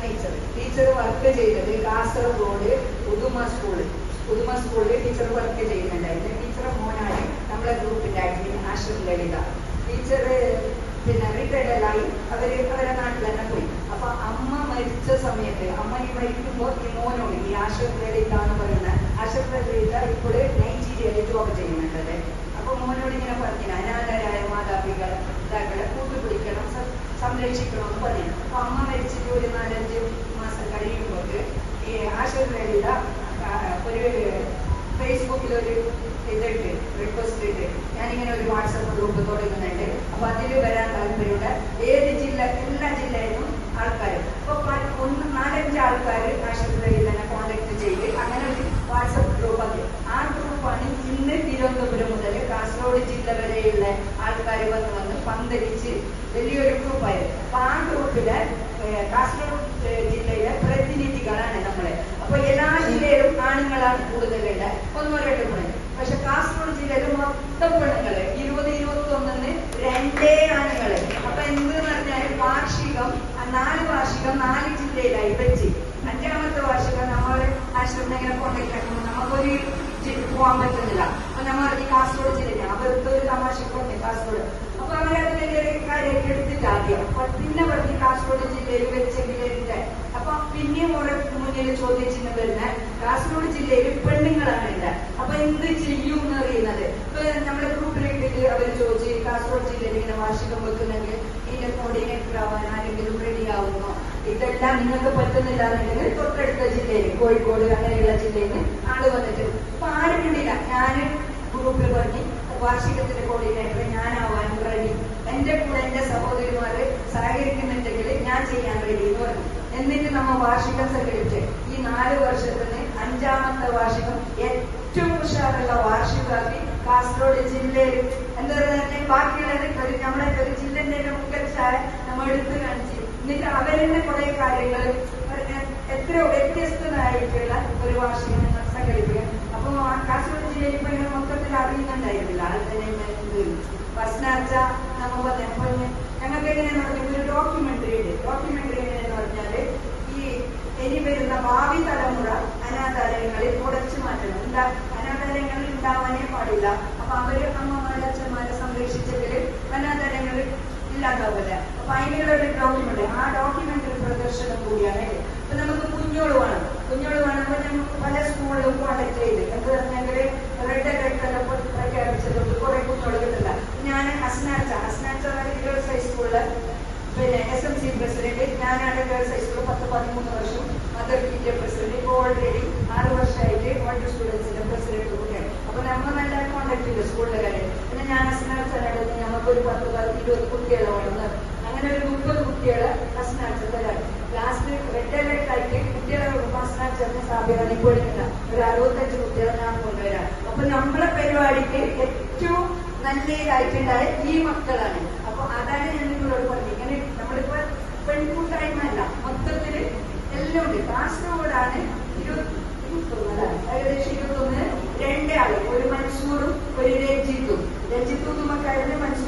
Teacher teacher work ചെയ്തത് കാസർഗോഡ് ഉദുമ സ്കൂളിൽ ഉദുമ സ്കൂളിൽ ടീച്ചർ വർക്ക് ചെയ്യുന്നുണ്ടായിരുന്നു ടീച്ചറെ മോനാണ് നമ്മളെ ഗ്രൂപ്പിന്റെ അഡ്മിൻ ആശ്രം ലളിത. ടീച്ചർ പിന്നെ റിട്ടയർഡ് ആയി അവർ അവരെ നാട്ടിൽ തന്നെ പോയി. അപ്പൊ അമ്മ മരിച്ച സമയത്ത് അമ്മ ഈ മരിക്കുമ്പോൾ ഈ മോനോട് ഈ ആശ്രം ലളിത എന്ന് പറയുന്ന ആശ്രം ലളിത ഇപ്പോൾ നൈജീരിയയിൽ ജോബ് ചെയ്യുന്നുണ്ടത് അപ്പൊ മോനോട് ഇങ്ങനെ പറഞ്ഞു അനാഥരായ മാതാപിതാക്കളെ കൂട്ടുപിടിക്കണം സംരക്ഷിക്കണം എന്ന് പറഞ്ഞു അപ്പൊ അമ്മ മരിച്ചിട്ട് ഒരു നാലഞ്ച് മാസം കഴിയുമ്പോൾ ഈ ആശ്രം ലളിത ആ, ഒരു ഒരു ഇതിട്ട് റിക്വസ്റ്റ് ഇട്ട് ഞാനിങ്ങനെ ഒരു വാട്സപ്പ് ഗ്രൂപ്പ് തുടങ്ങുന്നുണ്ട്. അപ്പൊ അതിൽ വരാൻ താല്പര്യമുണ്ട്. ഏത് ജില്ല എല്ലാ ജില്ലയിലും ആൾക്കാർ അപ്പൊ ഒന്ന് നാലഞ്ച് ആൾക്കാർ ആശുപത്രിയിൽ തന്നെ കോണ്ടാക്ട് ചെയ്ത് അങ്ങനെ ഒരു വാട്സപ്പ് ഗ്രൂപ്പ് ആക്കി ആ ഗ്രൂപ്പാണ് ഇന്ന് തിരുവനന്തപുരം മുതൽ കാസർഗോഡ് ജില്ല വരെയുള്ള ആൾക്കാർ വന്ന് വന്ന് പന്തലിച്ച് വലിയൊരു ഗ്രൂപ്പായിരുന്നു അപ്പൊ ആ ഗ്രൂപ്പിലെ കാസർഗോഡ് ജില്ലയിലെ പ്രതിനിധികളാണ്. നമ്മൾ അപ്പൊ എല്ലാ ജില്ലയിലും ആണുങ്ങളാണ് കൂടുതലുണ്ട്. ഒന്നോ രണ്ടോ മണി പക്ഷെ കാസർഗോഡ് ജില്ലയിൽ മൊത്തം പെണ്ണുങ്ങൾ ഇരുപത് ഇരുപത്തി ഒന്നിന് രണ്ടേ ആണുങ്ങൾ അപ്പൊ എന്ത് പറഞ്ഞാൽ വാർഷികം നാല് വാർഷികം നാല് ജില്ലയിലായി വെച്ച്. അഞ്ചാമത്തെ വാർഷികം നമ്മൾ ആശ്രമം ഇങ്ങനെ കോണ്ടാക്ട് ആക്കുമ്പോൾ നമുക്കൊരു പോകാൻ പറ്റുന്നില്ല. അപ്പൊ നമ്മൾ ഈ കാസർഗോഡ് ജില്ലയിൽ അപ്പൊ ഒരു തമാശക്കുണ്ട് കാസർഗോഡ്. അപ്പൊ അങ്ങനെ അതിന്റെ കാര്യമൊക്കെ എടുത്തിട്ട് ആദ്യം. പിന്നെ പറഞ്ഞ് കാസർഗോഡ് ജില്ലയിൽ പിന്നെയും മുന്നിൽ ചോദിച്ചിട്ട് വരുന്ന കാസർഗോഡ് ജില്ലയിൽ പെണ്ണുങ്ങളാണ് ഉണ്ട്. അപ്പൊ എന്ത് ചെയ്യും എന്ന് അറിയുന്നത്? ഇപ്പൊ നമ്മുടെ ഗ്രൂപ്പിലിട്ടിട്ട് അവർ ചോദിച്ചു കാസർഗോഡ് ജില്ലയിൽ ഇങ്ങനെ വാർഷികം വെക്കുന്നെങ്കിൽ ഇതിന്റെ കോർഡിനേറ്റർ ആവാൻ ആരെങ്കിലും റെഡി ആവുമോ? ഇതെല്ലാം നിങ്ങൾക്ക് പറ്റുന്നില്ല എന്നുണ്ടെങ്കിൽ തൊട്ടടുത്ത ജില്ലയിൽ കോഴിക്കോട് അങ്ങനെയുള്ള ജില്ലയിൽ നിന്ന് ആൾ വന്നിട്ട് അപ്പൊ ആരും കണ്ടില്ല ഞാൻ ഗ്രൂപ്പിൽ വർക്കി വാർഷികത്തിന്റെ കോർഡിനേറ്റർ ഞാനാവാൻ റെഡി എന്റെ കൂടെ എന്റെ സഹോദരിമാര് സഹകരിക്കുന്നുണ്ടെങ്കിൽ ഞാൻ ചെയ്യാൻ റെഡി എന്ന് പറഞ്ഞു എന്നിട്ട് നമ്മൾ വാർഷിക സംഘടിപ്പിച്ച്. ഈ നാല് വർഷത്തിന് അഞ്ചാമത്തെ വാർഷികം ഏറ്റവും ഉഷാറുള്ള വാർഷികമാക്കി കാസർഗോഡ് ജില്ലയിൽ. എന്താ പറയുക ബാക്കിയുള്ള ഒരു നമ്മുടെ ഒരു ജില്ലന്റെ ഒരു മുഖ്യ നമ്മൾ എടുത്തു കാണിച്ചു എന്നിട്ട് അവരുടെ കുറെ കാര്യങ്ങൾ എത്രയോ വ്യത്യസ്തമായിട്ടുള്ള ഒരു വാർഷികം ഞങ്ങൾ സംഘടിപ്പിക്കാം. അപ്പൊ കാസർഗോഡ് ജില്ലയിൽ ഇപ്പൊ ഇങ്ങനെ മൊത്തത്തിൽ അറിയുന്നുണ്ടായിരുന്നില്ല. ആൾ തന്നെ ഫസ്നാച്ച നമ്മൾ പറഞ്ഞപ്പോ ഞങ്ങൾക്ക് എങ്ങനെയാന്ന് പറഞ്ഞാൽ ഒരു ഡോക്യുമെന്ററി ഉണ്ട് ഡോക്യുമെന്ററി എങ്ങനെയാന്ന് പറഞ്ഞാൽ ഈ ഇനി വരുന്ന ഭാവി തലമുറ അനാഥാലയങ്ങളിൽ ഉടച്ചു മാറ്റണം. എന്താ? അനാഥാലയങ്ങളിൽ ഉണ്ടാവാനേ പാടില്ല. അപ്പൊ അവർ അമ്മമാരെ അച്ഛന്മാരെ സംരക്ഷിച്ചെങ്കിൽ അനാഥാലയങ്ങളിൽ ഇല്ലാതാവില്ല. അപ്പൊ അതിനുള്ള ഒരു ഡോക്യുമെന്റ് ആ ഡോക്യുമെന്ററി പ്രദർശനം കൂടിയാണ്. അപ്പൊ നമുക്ക് കുഞ്ഞോൾ വേണം. കുഞ്ഞോൾ വേണമെങ്കിൽ നമുക്ക് പല സ്കൂളിലും കോണ്ടാക്ട് ചെയ്ത്. എന്ത് പറഞ്ഞെങ്കിൽ റെഡ് അലർട്ട് എല്ലാം പ്രഖ്യാപിച്ചതുകൊണ്ട് കുറെ കുഞ്ഞോൾ കിട്ടില്ല ഞാൻ അസ്നാച്ച അസ്നാച്ച ഗേൾസ് ഹൈസ്കൂളിൽ പിന്നെ എസ് എം സി പ്രസിഡന്റ് ഞാനാണ് ഗേൾസ് ഹൈസ്കൂൾ പത്ത് പതിമൂന്ന് വർഷം മദർ ഇന്ത്യ പ്രസിഡന്റ് ഇപ്പോൾ ഓൾറെഡി ആറ് വർഷമായിട്ട് വൺ സ്റ്റുഡൻസിന്റെ പ്രസിഡന്റ് കൂടിയാണ് അപ്പൊ നമ്മൾ നല്ല കോണ്ടാക്ട് ഉണ്ട് സ്കൂളിലെ കാര്യം പിന്നെ ഞാൻ അസ്നാച്ചനോട് ഒരു പത്ത് പത്ത് ഇരുപത് കുട്ടികളെ വളർന്ന് അങ്ങനെ ഒരു മുപ്പത് കുട്ടികളെ അസ്നാച്ചത്തിലാണ് ലാസ്റ്റ് റെഡ് അലർട്ട് ആയിട്ട് കുട്ടികളെ അസ്നാച്ചറിന് സ്ഥാപിക്കാൻ ഇപ്പോൾ ഒരു അറുപത്തഞ്ച് കുട്ടികളെ ഞാൻ കൊണ്ടുവരാം. അപ്പൊ നമ്മളെ പരിപാടിക്ക് ഏറ്റവും നല്ല ഇതായിട്ടുണ്ടായ ഈ മക്കളാണ്. അപ്പൊ അതാണ് ഞാൻ നിങ്ങളോട് പറഞ്ഞത്. ഇങ്ങനെ നമ്മളിപ്പോ പെൺകൂട്ടായ്മ അല്ല മൊത്തത്തിൽ എല്ലാം ഉണ്ട്. കാസർഗോഡാണ് ഇരുപത്തി ഇരുപത്തൊന്നല്ലേ? ഏകദേശം ഇരുപത്തൊന്ന് രണ്ടേ ആളും. ഒരു മൻസൂറും ഒരു രഞ്ജിത്തും. രഞ്ജിത്തും മക്കളുടെ മൻസൂർ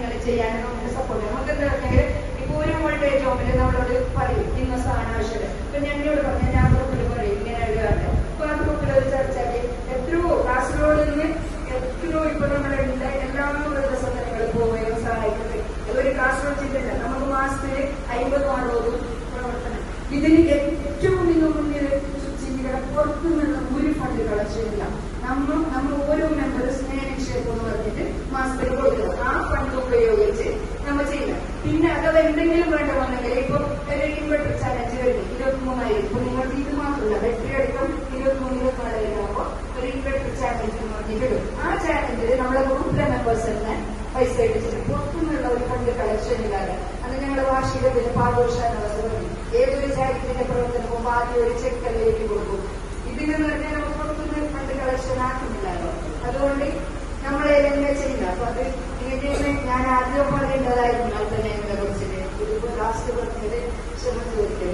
ചെയ്യാനും നമുക്ക് സപ്പോർട്ട് നമുക്ക് എന്താ പറഞ്ഞാൽ ഇപ്പൊ ഒരു വോൾട്ടേജ് ജോബിൽ നമ്മളോട് പറയും ഇന്ന സാധനം ആവശ്യമില്ല. ഇപ്പൊ ഞങ്ങളോട് പറഞ്ഞ ഞാൻ ഗ്രൂപ്പിൽ പറയും ഇങ്ങനെ എഴുതാണ്ട് ഇപ്പൊ ആ ഗ്രൂപ്പിൽ ഒരു ചർച്ചയ്ക്ക് എത്രയോ കാസർഗോഡ് നിന്ന് എത്രയോ ഇപ്പൊ നമ്മളുണ്ട് എല്ലാ വൃദ്ധസദനങ്ങളിൽ പോവുകയും സഹായിക്കുന്നത് ഒരു കാസർഗോഡ് ജില്ലയില്ല നമുക്ക് മാസത്തിൽ അമ്പത് അറുപതും പ്രവർത്തനം. ഇതിന് ഏറ്റവും മുന്നിൽ ചിന്തിക്കണം പുറത്തുനിന്നുള്ള ഒരു ഫണ്ട് കളക്ഷൻ ഇല്ല. നമ്മൾ നമ്മൾ ഓരോ മെമ്പർ സ്നേഹനിക്ഷേപം എന്ന് പറഞ്ഞിട്ട് മാസത്തിൽ കൊടുക്കണം ആ ഫണ്ട് ഉപയോഗിച്ച് നമ്മൾ ചെയ്യുന്നത് അഥവാ എന്തെങ്കിലും വേണ്ട വന്നെങ്കിൽ ഇപ്പൊ ഇൻവെർട്ടർ ചാലഞ്ച് കഴിഞ്ഞു ഇരുപത്തി മൂന്നായിരം ഇപ്പൊ നിങ്ങൾക്ക് ഇത് മാത്രമല്ല ബാറ്ററി അടക്കം ഇരുപത്തി മൂന്ന് ഇരുപത്തിനാലായിരം ആകുമ്പോൾ ഒരു ഇൻവെർട്ടർ ചാലഞ്ച് എന്ന് ആ ചാലഞ്ചിൽ നമ്മളെ ഗ്രൂപ്പിലെ തന്നെ പൈസ ഇടിച്ചിട്ട് പുറത്തുനിന്നുള്ള ഒരു ഫണ്ട് കളക്ഷൻ ഇല്ലാതെ അത് ഞങ്ങളുടെ വാർഷിക ദിന പാഘോഷാന അവസരം ഏതൊരു ചാരിറ്റിന്റെ പ്രവർത്തനവും ആദ്യം ഒരു ചെക്ക് അല്ലേക്ക് കൊടുക്കും. ഇതിനെന്ന് പറഞ്ഞാൽ നമ്മൾ പുറത്തുനിന്ന് ഫണ്ട് കളക്ഷൻ ആക്കുന്നില്ലല്ലോ. അതുകൊണ്ട് നമ്മളെ അത് ഞാൻ ആദ്യം പറഞ്ഞിട്ടുണ്ടായിരുന്നു അൽബനേനെ കുറിച്ചിട്ട് ഇതിപ്പോ ലാസ്റ്റ് പറഞ്ഞത് ശ്രമിച്ചു വെക്കൽ